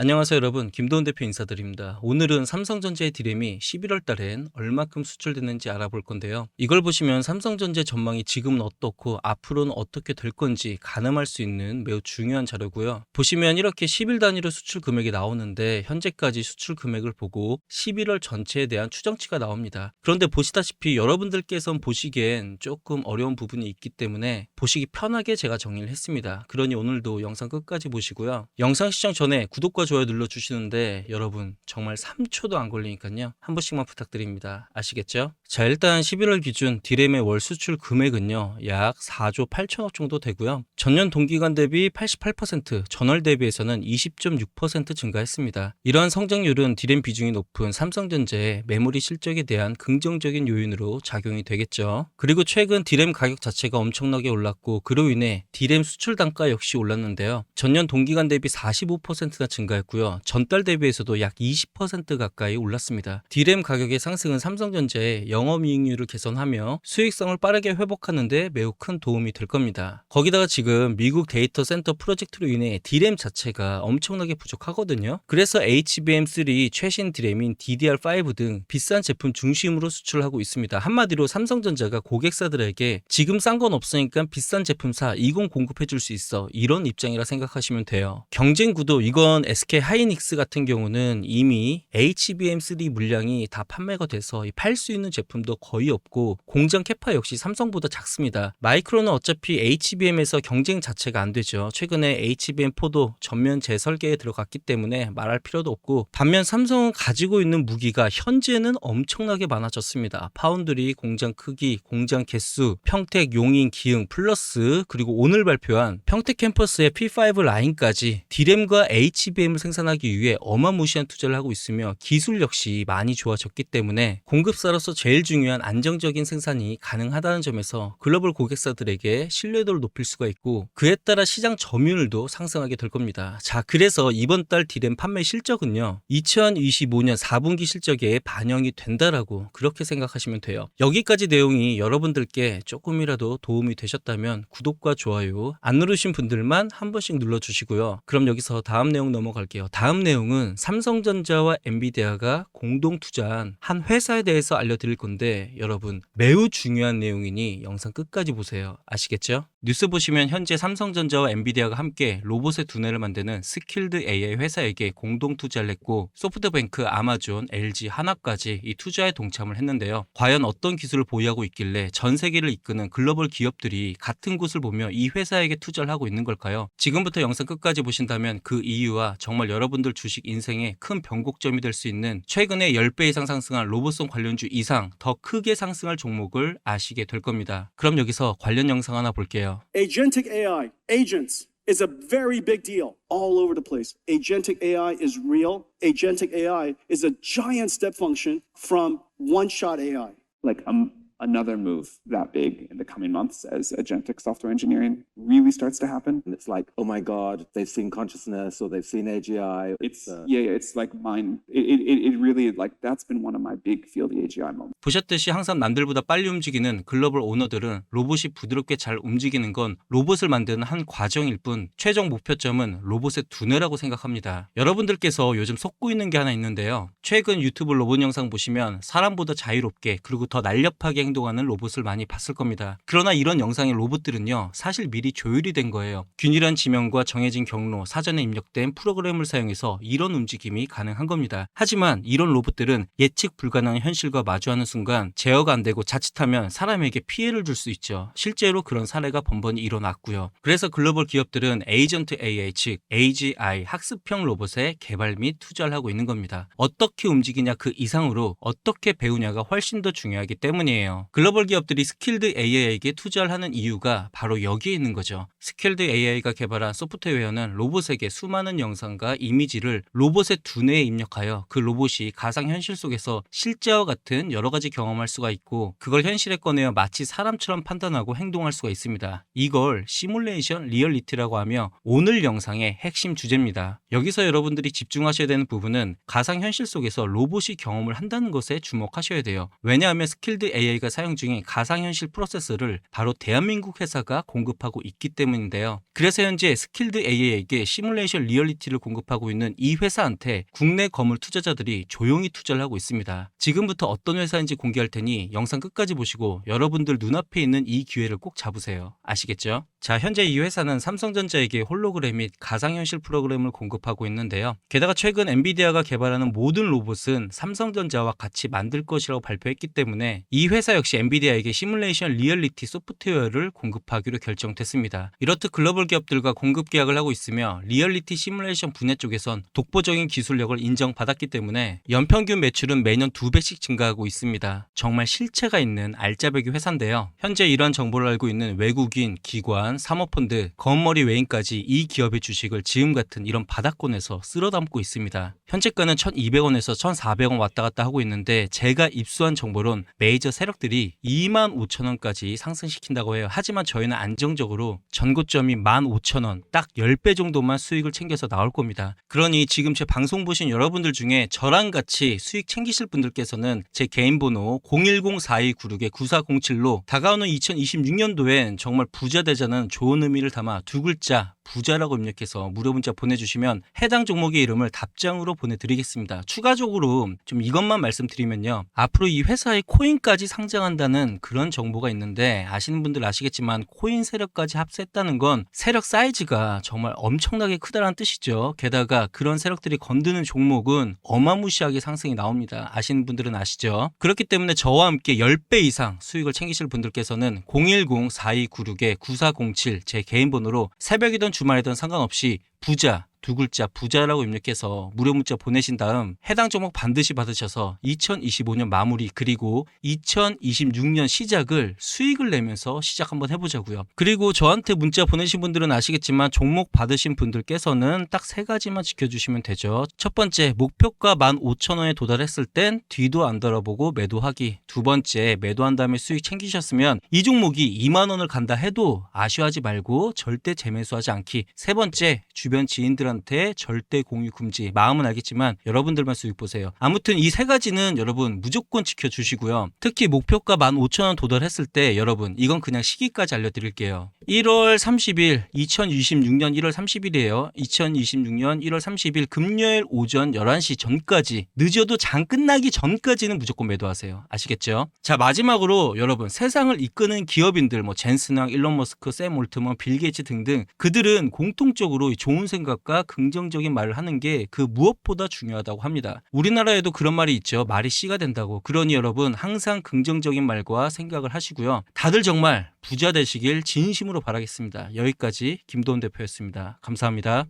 안녕하세요 여러분 김도훈 대표 인사드립니다. 오늘은 삼성전자의 디램이 11월 달엔 얼마큼 수출됐는지 알아볼 건데요. 이걸 보시면 삼성전자 전망이 지금은 어떻고 앞으로는 어떻게 될 건지 가늠할 수 있는 매우 중요한 자료고요. 보시면 이렇게 10일 단위로 수출 금액이 나오는데 현재까지 수출 금액을 보고 11월 전체에 대한 추정치가 나옵니다. 그런데 보시다시피 여러분들께선 보시기엔 조금 어려운 부분이 있기 때문에 보시기 편하게 제가 정리를 했습니다. 그러니 오늘도 영상 끝까지 보시고요. 영상 시청 전에 구독과 좋아요 눌러주시는데 여러분 정말 3초도 안 걸리니까요. 한 번씩만 부탁드립니다. 아시겠죠? 자 일단 11월 기준 디램의 월 수출 금액은요. 약 4조 8천억 정도 되고요. 전년 동기간 대비 88%, 전월 대비해서는 20.6% 증가했습니다. 이러한 성장률은 디램 비중이 높은 삼성전자의 메모리 실적에 대한 긍정적인 요인으로 작용이 되겠죠. 그리고 최근 디램 가격 자체가 엄청나게 올랐고 그로 인해 디램 수출 단가 역시 올랐는데요. 전년 동기간 대비 45%나 증가했고요. 전달 대비해서도 약 20% 가까이 올랐습니다. 디램 가격의 상승은 삼성전자의 영업이익률을 개선하며 수익성을 빠르게 회복하는 데 매우 큰 도움이 될 겁니다. 거기다가 지금 미국 데이터 센터 프로젝트로 인해 디램 자체가 엄청나게 부족하거든요. 그래서 HBM3 최신 디램인 DDR5 등 비싼 제품 중심으로 수출하고 있습니다. 한마디로 삼성전자가 고객사들에게 지금 싼 건 없으니까 비싼 제품 사 이건 공급해 줄 수 있어 이런 입장이라 생각하시면 돼요. 경쟁 구도 이건 SK 하이닉스 같은 경우는 이미 HBM3 물량이 다 판매가 돼서 팔 수 있는 제품 도 거의 없고 공장 캐파 역시 삼성보다 작습니다. 마이크로는 어차피 HBM에서 경쟁 자체가 안 되죠. 최근에 HBM4도 전면 재설계에 들어갔기 때문에 말할 필요도 없고 반면 삼성은 가지고 있는 무기가 현재는 엄청나게 많아졌습니다. 파운드리, 공장 크기, 공장 개수, 평택, 용인, 기흥 플러스 그리고 오늘 발표한 평택 캠퍼스의 P5 라인까지 디램과 HBM을 생산하기 위해 어마무시한 투자를 하고 있으며 기술 역시 많이 좋아졌기 때문에 공급사로서 제일 중요한 안정적인 생산이 가능하다는 점에서 글로벌 고객사들에게 신뢰도를 높일 수가 있고 그에 따라 시장 점유율도 상승하게 될 겁니다. 자, 그래서 이번 달 디램 판매 실적은요. 2025년 4분기 실적에 반영이 된다라고 그렇게 생각하시면 돼요. 여기까지 내용이 여러분들께 조금이라도 도움이 되셨다면 구독과 좋아요 안 누르신 분들만 한 번씩 눌러 주시고요. 그럼 여기서 다음 내용 넘어갈게요. 다음 내용은 삼성전자와 엔비디아가 공동 투자한 한 회사에 대해서 알려 드릴 건데 여러분 매우 중요한 내용이니 영상 끝까지 보세요. 아시겠죠? 뉴스 보시면 현재 삼성전자와 엔비디아가 함께 로봇의 두뇌를 만드는 스킬드 AI 회사에게 공동 투자를 했고 소프트뱅크, 아마존, LG, 하나까지 이 투자에 동참을 했는데요. 과연 어떤 기술을 보유하고 있길래 전 세계를 이끄는 글로벌 기업들이 같은 곳을 보며 이 회사에게 투자를 하고 있는 걸까요? 지금부터 영상 끝까지 보신다면 그 이유와 정말 여러분들 주식 인생에 큰 변곡점이 될 수 있는 최근에 10배 이상 상승한 로봇송 관련주 이상 더 크게 상승할 종목을 아시게 될 겁니다. 그럼 여기서 관련 영상 하나 볼게요. Agentic AI, agents, is a very big deal all over the place. Agentic AI is real. Agentic AI is a giant step function from one shot AI. like um, another move that big in the coming months as agentic software engineering really starts to happen. and it's like, oh my god, they've seen consciousness or they've seen AGI. It's uh, yeah, yeah, it's like mine. It, it, it it really like that's been one of my big feel the AGI moments. 보셨듯이 항상 남들보다 빨리 움직이는 글로벌 오너들은 로봇이 부드럽게 잘 움직이는 건 로봇을 만드는 한 과정일 뿐 최종 목표점은 로봇의 두뇌라고 생각합니다. 여러분들께서 요즘 속고 있는 게 하나 있는데요. 최근 유튜브 로봇 영상 보시면 사람보다 자유롭게 그리고 더 날렵하게 행동하는 로봇을 많이 봤을 겁니다. 그러나 이런 영상의 로봇들은요. 사실 미리 조율이 된 거예요. 균일한 지명과 정해진 경로, 사전에 입력된 프로그램을 사용해서 이런 움직임이 가능한 겁니다. 하지만 이런 로봇들은 예측 불가능한 현실과 마주하는 순간 제어가 안 되고 자칫하면 사람에게 피해를 줄 수 있죠. 실제로 그런 사례가 번번이 일어났고요. 그래서 글로벌 기업들은 에이전트 AI 즉 AGI 학습형 로봇의 개발 및 투자를 하고 있는 겁니다. 어떻게 움직이냐 그 이상으로 어떻게 배우냐가 훨씬 더 중요하기 때문이에요. 글로벌 기업들이 스킬드 AI에게 투자를 하는 이유가 바로 여기에 있는 거죠. 스킬드 AI가 개발한 소프트웨어는 로봇에게 수많은 영상과 이미지를 로봇의 두뇌에 입력하여 그 로봇이 가상 현실 속에서 실제와 같은 여러 가지 경험할 수가 있고 그걸 현실에 꺼내어 마치 사람처럼 판단하고 행동할 수가 있습니다. 이걸 시뮬레이션 리얼리티라고 하며 오늘 영상의 핵심 주제입니다. 여기서 여러분들이 집중하셔야 되는 부분은 가상 현실 속에서 로봇이 경험을 한다는 것에 주목하셔야 돼요. 왜냐하면 스킬드 AI가 NVIDIA가 사용 중인 가상현실 프로세서를 바로 대한민국 회사가 공급하고 있기 때문인데요. 그래서 현재 스킬드 AI에게 시뮬레이션 리얼리티를 공급하고 있는 이 회사한테 국내 거물 투자자들이 조용히 투자를 하고 있습니다. 지금부터 어떤 회사인지 공개할 테니 영상 끝까지 보시고 여러분들 눈앞에 있는 이 기회를 꼭 잡으세요. 아시겠죠? 자, 현재 이 회사는 삼성전자에게 홀로그램 및 가상현실 프로그램을 공급하고 있는데요. 게다가 최근 엔비디아가 개발하는 모든 로봇은 삼성전자와 같이 만들 것이라고 발표했기 때문에 이 회사 역시 엔비디아에게 시뮬레이션 리얼리티 소프트웨어를 공급하기로 결정됐습니다. 이렇듯 글로벌 기업들과 공급 계약을 하고 있으며 리얼리티 시뮬레이션 분야 쪽에선 독보적인 기술력을 인정받았기 때문에 연평균 매출은 매년 두 배씩 증가하고 있습니다. 정말 실체가 있는 알짜배기 회사인데요. 현재 이러한 정보를 알고 있는 외국인, 기관, 사모펀드, 검머리 외인까지 이 기업의 주식을 지금 같은 이런 바닥권에서 쓸어 담고 있습니다. 현재가는 1200원에서 1400원 왔다 갔다 하고 있는데 제가 입수한 정보론 메이저 세력들이 2만 5천 원까지 상승시킨다고 해요. 하지만 저희는 안정적으로 전고점이 15,000원 딱 10배 정도만 수익을 챙겨서 나올 겁니다. 그러니 지금 제 방송 보신 여러분들 중에 저랑 같이 수익 챙기실 분들께서는 제 개인 번호 010-4296-9407로 다가오는 2026년도엔 정말 부자 되자는 좋은 의미를 담아 두 글자 부자라고 입력해서 무료 문자 보내주시면 해당 종목의 이름을 답장으로 보내드리겠습니다. 추가적으로 좀 이것만 말씀드리면요. 앞으로 이 회사의 코인까지 상장한다는 그런 정보가 있는데 아시는 분들 아시겠지만 코인 세력까지 합세했다는 건 세력 사이즈가 정말 엄청나게 크다는 뜻이죠. 게다가 그런 세력들이 건드는 종목은 어마무시하게 상승이 나옵니다. 아시는 분들은 아시죠? 그렇기 때문에 저와 함께 10배 이상 수익을 챙기실 분들께서는 010-4296-9407 제 개인 번호로 새벽이든 주말이든 상관없이 부자 두 글자 부자라고 입력해서 무료 문자 보내신 다음 해당 종목 반드시 받으셔서 2025년 마무리 그리고 2026년 시작을 수익을 내면서 시작 한번 해보자고요. 그리고 저한테 문자 보내신 분들은 아시겠지만 종목 받으신 분들께서는 딱 세 가지만 지켜주시면 되죠. 첫 번째 목표가 15,000원에 도달했을 땐 뒤도 안 돌아보고 매도하기. 두 번째 매도한 다음에 수익 챙기셨으면 이 종목이 2만 원을 간다 해도 아쉬워하지 말고 절대 재매수하지 않기. 세 번째 주변 지인들한테 절대 공유 금지. 마음은 알겠지만 여러분들만 수익 보세요. 아무튼 이 세 가지는 여러분 무조건 지켜주시고요. 특히 목표가 15,000원 도달했을 때 여러분 이건 그냥 시기까지 알려드릴게요. 1월 30일 2026년 1월 30일이에요. 2026년 1월 30일 금요일 오전 11시 전까지 늦어도 장 끝나기 전까지는 무조건 매도하세요. 아시겠죠? 자 마지막으로 여러분 세상을 이끄는 기업인들 뭐 젠슨왕, 일론 머스크, 샘 올트먼, 빌 게이츠 등등 그들은 공통적으로 좋은 생각과 긍정적인 말을 하는 게 그 무엇보다 중요하다고 합니다. 우리나라에도 그런 말이 있죠. 말이 씨가 된다고. 그러니 여러분 항상 긍정적인 말과 생각을 하시고요. 다들 정말 부자 되시길 진심으로 바라겠습니다. 여기까지 김도훈 대표였습니다. 감사합니다.